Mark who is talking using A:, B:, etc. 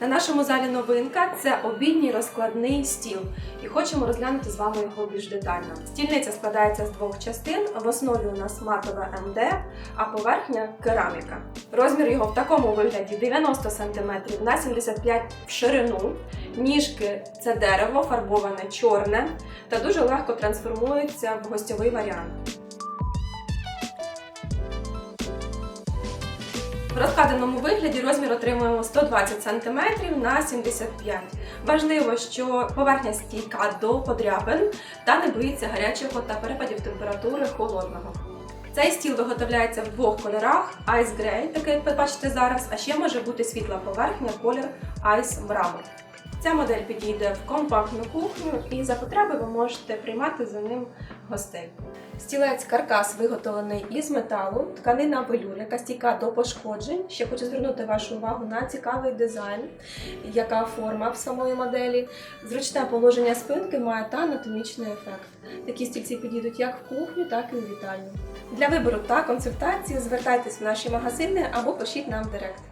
A: На нашому залі новинка це обідній розкладний стіл, і хочемо розглянути з вами його більш детально. Стільниця складається з двох частин. В основі у нас матове МД, а поверхня кераміка. Розмір його в такому вигляді 90 см на 75 в ширину. Ніжки це дерево, фарбоване чорне та дуже легко трансформується в гостьовий варіант. В розкладеному вигляді розмір отримуємо 120 см на 75 Важливо, що поверхня стійка до подряпин та не боїться гарячого та перепадів температури холодного. Цей стіл виготовляється в двох кольорах: Ice Grey, такий як ви бачите зараз, а ще може бути світла поверхня, колір Ice Marble. Ця модель підійде в компактну кухню і за потреби ви можете приймати за ним гостей. Стілець каркас виготовлений із металу, тканина велюр, яка стійка до пошкоджень. Ще хочу звернути вашу увагу на цікавий дизайн, яка форма в самої моделі. Зручне положення спинки має та анатомічний ефект. Такі стільці підійдуть як в кухню, так і у вітальню. Для вибору та консультації звертайтесь в наші магазини або пишіть нам в директ.